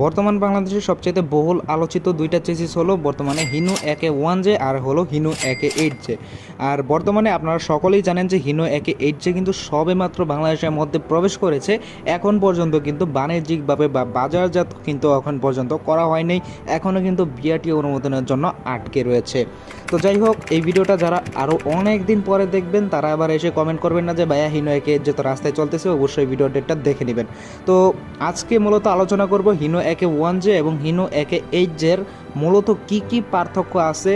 বর্তমান বাংলাদেশের সবচেয়ে বহুল আলোচিত দুইটা চেসিস হলো বর্তমানে হিনু একে ওয়ান জে আর হলো হিনু একে এইট জে আর বর্তমানে আপনারা সকলেই জানেন যে হিনু একে এইট জে কিন্তু সবে মাত্র বাংলাদেশের মধ্যে প্রবেশ করেছে। এখন পর্যন্ত কিন্তু বাণিজ্যিকভাবে বা বাজারজাত কিন্তু এখন পর্যন্ত করা হয়নি। এখনও কিন্তু বিআরটি অনুমোদনের জন্য আটকে রয়েছে। তো যাই হোক, এই ভিডিওটা যারা আরও অনেক দিন পরে দেখবেন, তারা আবার এসে কমেন্ট করবেন না যে, ভাইয়া হিনো একে এইট জে তো রাস্তায় চলতেছে, অবশ্যই ভিডিও ডেটটা দেখে নেবেন। তো আজকে মূলত আলোচনা করব Hino A K one J এবং হিনো একে এইট জের মূলত কি কি পার্থক্য আছে।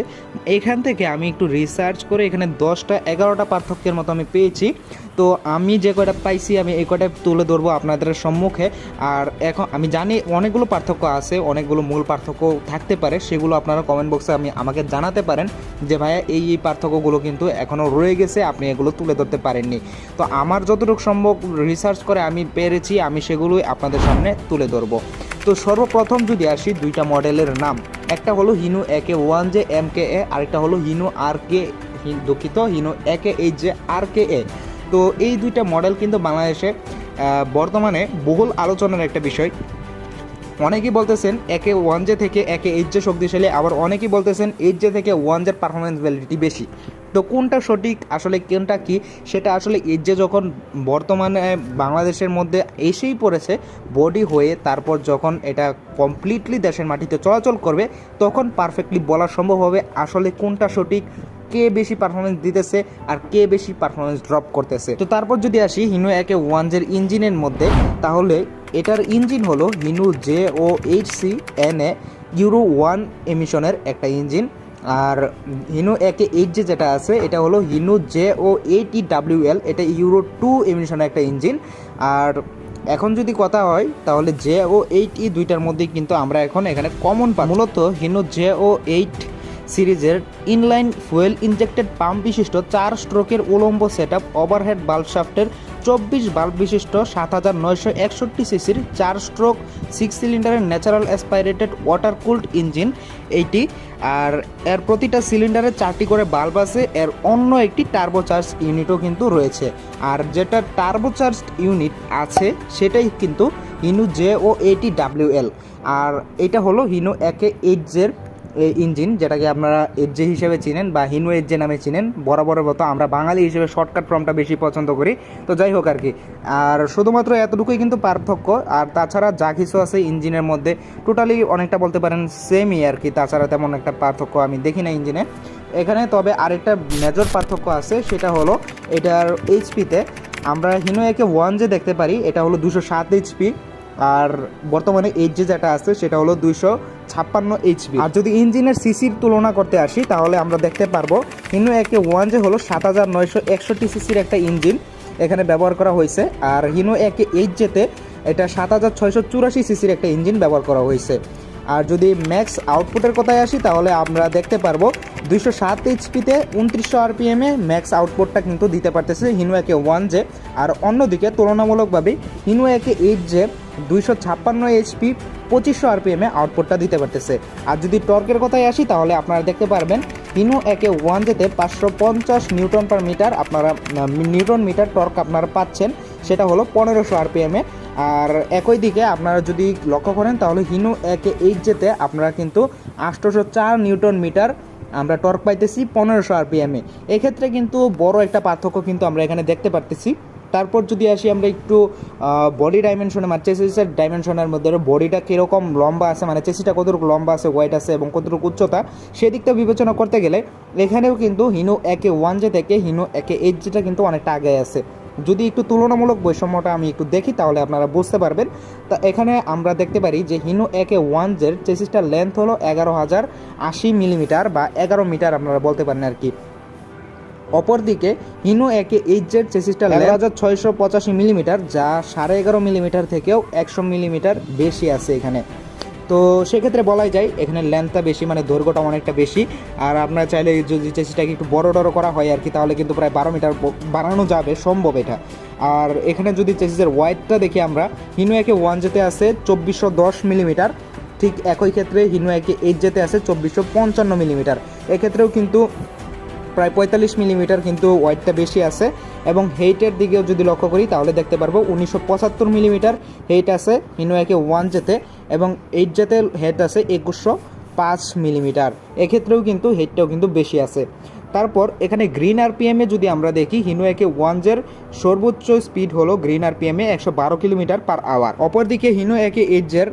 এখান থেকে আমি একটু রিসার্চ করে এখানে দশটা, এগারোটা পার্থক্যের মতো আমি পেয়েছি। তো আমি যে কয়টা পাইছি, আমি এই কয়টা তুলে ধরবো আপনাদের সম্মুখে। আর এখন আমি জানি অনেকগুলো পার্থক্য আছে, অনেকগুলো মূল পার্থক্য থাকতে পারে, সেগুলো আপনারা কমেন্ট বক্সে আমি আমাকে জানাতে পারেন যে ভাইয়া এই এই পার্থক্যগুলো কিন্তু এখনও রয়ে গেছে, আপনি এগুলো তুলে ধরতে পারেননি। তো আমার যতটুকু সম্ভব রিসার্চ করে আমি পেরেছি, আমি সেগুলোই আপনাদের সামনে তুলে ধরবো। তো সর্বপ্রথম যদি আসি, দুইটা মডেলের নাম। একটা হলো Hino AK one J M K A, আরেকটা হলো হিনু আর কে দুঃখিত, হিনু একে এইচ জে আর কে এ। তো এই দুইটা মডেল কিন্তু বাংলাদেশে বর্তমানে বহুল আলোচনার একটা বিষয়। অনেকেই বলতেছেন একে ওয়ান জে থেকে একে এইচ জে শক্তিশালী, আবার অনেকেই বলতেছেন এইচ জে থেকে ওয়ান জের পারফরমেন্স ভ্যালিডিটি বেশি। তো কোনটা সঠিক, আসলে কোনটা কি, সেটা আসলে এইচ জে যখন বর্তমানে বাংলাদেশের মধ্যে এসেই পড়েছে বডি হয়ে তারপর যখন এটা কমপ্লিটলি দেশের মাটিতে চলাচল করবে, তখন পারফেক্টলি বলা সম্ভব হবে আসলে কোনটা সঠিক কে বেশি পারফরমেন্স দিতেছে আর কে বেশি পারফরমেন্স ড্রপ করতেছে। তো তারপর যদি আসি হিনো একে ওয়ান জের ইঞ্জিনের মধ্যে, তাহলে এটার ইঞ্জিন হলো Hino J O H C N A euro one এমিশনের একটা ইঞ্জিন আর হিনু একে এইট জে যেটা আছে, এটা হলো হিনু জে ও এইটি ডাব্লিউ এল এটা ইউরো টু এমিশনের একটা ইঞ্জিন আর এখন যদি কথা হয়, তাহলে জে ও এইট ই দুইটার মধ্যেই কিন্তু আমরা এখন এখানে কমন পাই মূলত হিনু জে ও এইট সিরিজের ইনলাইন ফুয়েল ইনজেক্টেড পাম্প বিশিষ্ট চার স্ট্রোকের উলম্ব সেট আপ ওভারহেড বাল্ব শাফটের চব্বিশ বাল্ব বিশিষ্ট সাত হাজার নয়শো একষট্টি সিসির চার স্ট্রোক, সিক্স সিলিন্ডারের natural aspirated water cooled engine eighty, আর এর প্রতিটা সিলিন্ডারে চারটি করে বাল্ব আছে। এর অন্য একটি টার্বোচার্জ ইউনিটও কিন্তু রয়েছে। আর যেটা টার্বোচার্জ ইউনিট আছে, সেটাই কিন্তু হিনু জে ও এটি ডাব্লিউ এল। আর এটা হলো হিনু একে এইট জের ইঞ্জিন, যেটাকে আপনারা এজে হিসেবে চিনেন বা হিনু এজে নামে চিনেন, বরাবরের মতো আমরা বাঙালি হিসেবে শর্টকাট ফর্মটা বেশি পছন্দ করি। তো যাই হোক আর কি। আর শুধুমাত্র এতটুকুই কিন্তু পার্থক্য, আর তাছাড়া যা কিছু আছে ইঞ্জিনের মধ্যে টোটালি অনেকটা বলতে পারেন সেমই আর কি, তাছাড়া তেমন একটা পার্থক্য আমি দেখি না ইঞ্জিনে। এখানে তবে আরেকটা মেজর পার্থক্য আছে, সেটা হলো এটার এইচপিতে আমরা হিনো একে ওয়ান যে দেখতে পারি, এটা হলো দুশো সাত এইচপি আর বর্তমানে এইচ জি যেটা আছে, সেটা হলো দুইশো ছাপ্পান্ন এইচপি আর যদি ইঞ্জিনের সিসির তুলনা করতে আসি, তাহলে আমরা দেখতে পারব হিনো একে ওয়ান যে হলো সাত হাজার নয়শো একষট্টি সিসির একটা ইঞ্জিন এখানে ব্যবহার করা হয়েছে। আর হিনো একে এইচ জেতে এটা সাত হাজার ছয়শো চুরাশি সিসির একটা ইঞ্জিন ব্যবহার করা হয়েছে। আর যদি ম্যাক্স আউটপুটের কথায় আসি, তাহলে আমরা দেখতে পারব দুইশো সাত এইচপিতে উনত্রিশশো আরপিএমে ম্যাক্স আউটপুটটা কিন্তু দিতে পারতেছে হিনু একে ওয়ান জে আর অন্যদিকে তুলনামূলকভাবে হিনু একে এইট জে দুইশো ছাপ্পান্ন এইচপি পঁচিশশো আরপিএমে আউটপুটটা দিতে পারতেছে। আর যদি টর্কের কথায় আসি, তাহলে আপনারা দেখতে পারবেন হিনু একে ওয়ান জেতে পাঁচশো পঞ্চাশ নিউটন পার মিটার আপনারা নিউটন মিটার টর্ক আপনারা পাচ্ছেন, সেটা হলো পনেরোশো আরপিএমে আর একই দিকে আপনারা যদি লক্ষ্য করেন, তাহলে হিনু একে এইট যেতে আপনারা কিন্তু আটশোশো চার নিউটন মিটার আমরা টর্ক পাইতেছি পনেরোশো আরপিএমে এক্ষেত্রে কিন্তু বড় একটা পার্থক্য কিন্তু আমরা এখানে দেখতে পারতেছি। তারপর যদি আসি আমরা একটু বডি ডাইমেনশনে মানে চেসিসের ডাইমেনশনের মধ্যে বডিটা কীরকম লম্বা আছে মানে চেসিটা কতটুকু লম্বা আছে ওয়েট আছে এবং কতটুকু উচ্চতা, সেদিকটা বিবেচনা করতে গেলে এখানেও কিন্তু হিনো একে ওয়ান জে থেকে হিনো একে এইট যেটা কিন্তু অনেকটা আগে আছে। যদি একটু তুলনামূলক বৈষম্যটা আমি একটু দেখি, তাহলে আপনারা বুঝতে পারবেন। তা এখানে আমরা দেখতে পারি যে হিনো একে ওয়ান জের চেসিসটার লেন্থ হলো এগারো হাজার আশি মিলিমিটার বা এগারো মিটার আপনারা বলতে পারেন আর কি। অপরদিকে হিনো একে এইচ জেড চেসিসটা এগারো হাজার ছয়শো পঁচাশি মিলিমিটার যা সাড়ে এগারো মিলিমিটার থেকেও একশো মিলিমিটার বেশি আছে এখানে। তো সেক্ষেত্রে বলাই যায়, এখানে লেন্থটা বেশি মানে দৈর্ঘ্যটা অনেকটা বেশি। আর আপনারা চাইলে যদি চেসিসটাকে একটু বড় টড়ো করা হয় আর কি, তাহলে কিন্তু প্রায় বারো মিটার বাড়ানো যাবে, সম্ভব এটা। আর এখানে যদি চেসিসের ওয়াইডটা দেখি আমরা, হিনো একে ওয়ান যেতে আছে চব্বিশশো দশ মিলিমিটার ঠিক একই ক্ষেত্রে হিনো একে এইট যেতে আছে চব্বিশশো পঞ্চান্ন মিলিমিটার এক্ষেত্রেও কিন্তু প্রায় পঁয়তাল্লিশ মিলিমিটার কিন্তু ওয়াইডটা বেশি আছে এবং হেইটের দিকেও যদি লক্ষ্য করি, তাহলে দেখতে পারব উনিশশো পঁচাত্তর মিলিমিটার হেইট আছে হিনো একে ওয়ান জেতে এবং এইট জেতে হেড আছে একুশশো পাঁচ মিলিমিটার। এক্ষেত্রেও কিন্তু হেডটাও কিন্তু বেশি আছে। তারপর এখানে গ্রিন আরপিএমে যদি আমরা দেখি হিনো একে ওয়ানজের সর্বোচ্চ স্পিড হলো গ্রিন আরপিএমে একশো বারো কিলোমিটার পার আওয়ার অপরদিকে হিনো একে এইটজের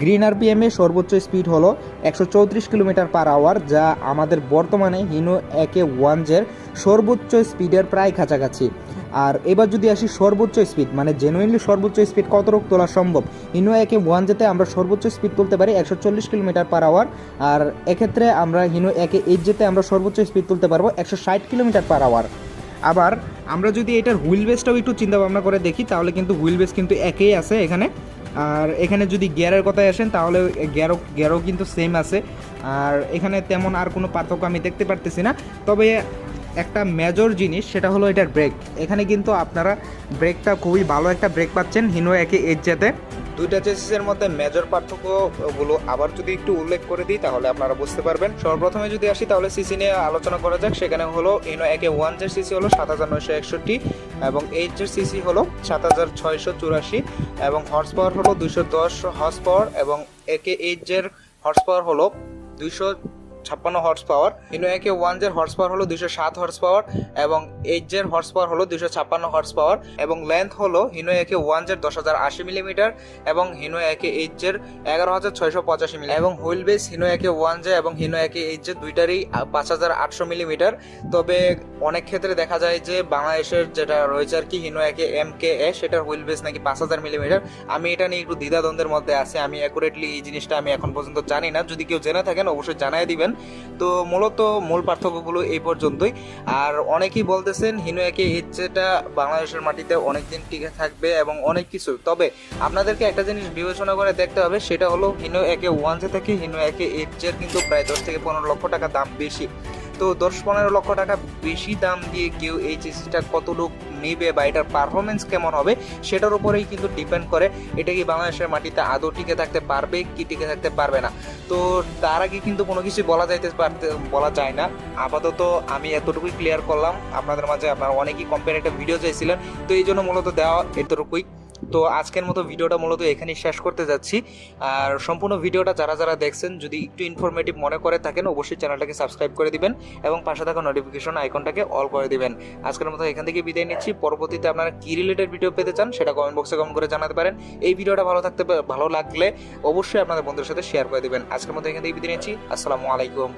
গ্রিন আরপিএমে সর্বোচ্চ স্পিড হলো একশো চৌত্রিশ কিলোমিটার পার আওয়ার, যা আমাদের বর্তমানে হিনো একে ওয়ানজের সর্বোচ্চ স্পিডের প্রায় কাছাকাছি। আর এবার যদি আসি সর্বোচ্চ স্পিড মানে জেনুইনলি সর্বোচ্চ স্পিড কত রোগ তোলা সম্ভব? হিনো একে ওয়ান যেতে আমরা সর্বোচ্চ স্পিড তুলতে পারি একশো চল্লিশ কিলোমিটার পার আওয়ার, আর এক্ষেত্রে আমরা হিনো একে এইট যেতে আমরা সর্বোচ্চ স্পিড তুলতে পারব একশো ষাট কিলোমিটার পার আওয়ার। আবার আমরা যদি এটার হুইল বেসটাও একটু চিন্তা ভাবনা করে দেখি, তাহলে কিন্তু হুইল বেস কিন্তু একই আছে এখানে। আর এখানে যদি গিয়ারের কথায় আসেন, তাহলে গিয়ারও গিয়ারও কিন্তু সেম আছে। আর এখানে তেমন আর কোনো পার্থক্য আমি দেখতে পারতেছি না। তবে একটা মেজর জিনিস, সেটা হলো এটার ব্রেক এখানে কিন্তু আপনারা ব্রেকটা খুবই ভালো একটা ব্রেক পাচ্ছেন হিনো একে যেতে দুইটা চেসিসের মধ্যে মেজর পার্থক্যগুলো আবার যদি একটু উল্লেখ করে দিই, তাহলে আপনারা বুঝতে পারবেন। সর্বপ্রথমে যদি আসি, তাহলে সিসি নিয়ে আলোচনা করা যাক। সেখানে হলো ইনো একে ওয়ান জের সিসি হলো সাত হাজার নয়শো একষট্টি এবং এইট জের সিসি হলো সাত হাজার ছয়শো চুরাশি এবং হর্স পাওয়ার হলো দুশো দশ হর্স পাওয়ার এবং একে এইট জের হর্স পাওয়ার হলো দুইশো ছাপ্পান্ন হর্স পাওয়ার ইনো একে ওয়ান জের হর্স পাওয়ার হলো দুশো সাত হর্স পাওয়ার এবং এইট জের হর্স পাওয়ার হলো দুশো ছাপ্পান্ন হর্স পাওয়ার এবং লেন্থ হলো হিনো একে ওয়ান জের দশ হাজার আশি মিলিমিটার এবং হিনো একে এইট জের এগারো হাজার ছয়শো পঁচাশি মিলি এবং wheel base Hino AK one J এবং হিনো একে এইট জে দুইটারই পাঁচ হাজার আটশো মিলিমিটার তবে অনেক ক্ষেত্রে দেখা যায় যে বাংলাদেশের যেটা রয়েছে আর কি হিনো একে এম কে এ সেটার হুইল বেস নাকি পাঁচ হাজার মিলিমিটার আমি এটা নিয়ে একটু দ্বিধাদ্বন্দ্বের মধ্যে আছি, আমি অ্যাকুরেটলি এই জিনিসটা আমি এখন পর্যন্ত জানি না। যদি কেউ জেনে থাকেন, অবশ্যই জানাই দিবেন। তো মূলত মূল পার্থক্যগুলো এই পর্যন্তই। আর অনেকেই বলতেছেন, হিনো একে এইট বাংলাদেশের মাটিতে অনেকদিন টিকে থাকবে এবং অনেক কিছু। তবে আপনাদেরকে একটা জিনিস বিবেচনা করে দেখতে হবে, সেটা হলো হিনো একে ওয়ান জে থেকে হিনো একে এইট জের কিন্তু প্রায় দশ থেকে পনেরো লক্ষ টাকা দাম বেশি। তো দশ পনেরো লক্ষ টাকা বেশি দাম দিয়ে কেউ এই চেসিসটা কতটুকু নেবে বা এটার পারফরমেন্স কেমন হবে, সেটার উপরেই কিন্তু ডিপেন্ড করে এটা কি বাংলাদেশের মাটিতে আদৌ টিকে থাকতে পারবে কি টিকে থাকতে পারবে না। তো তার আগে কিন্তু কোনো কিছু বলা যাইতে পারতে, বলা যায় না। আপাতত আমি এতটুকুই ক্লিয়ার করলাম। আপনাদের মাঝে আপনারা অনেকেই কম্পারেটিভ ভিডিও চাইছিলেন, তো এই জন্য মূলত দেওয়া এতটুকুই। তো আজকের মতো ভিডিওটা মূলত এখানেই শেষ করতে যাচ্ছি। আর সম্পূর্ণ ভিডিওটা যারা যারা দেখছেন, যদি একটু ইনফরমেটিভ মনে করে থাকেন, অবশ্যই চ্যানেলটাকে সাবস্ক্রাইব করে দিবেন এবং পাশে থাকা নোটিফিকেশন আইকনটাকে অল করে দিবেন। আজকের মতো এখান থেকে বিদায় নিচ্ছি। পরবর্তীতে আপনারা কি রিলেটেড ভিডিও পেতে চান, সেটা কমেন্ট বক্সে কমেন্ট করে জানাতে পারেন। এই ভিডিওটা ভালো থাকতে ভালো লাগলে অবশ্যই আপনাদের বন্ধুদের সাথে শেয়ার করে দিবেন। আজকের মতো এখান থেকে বিদায় নিচ্ছি। আসসালামু আলাইকুম।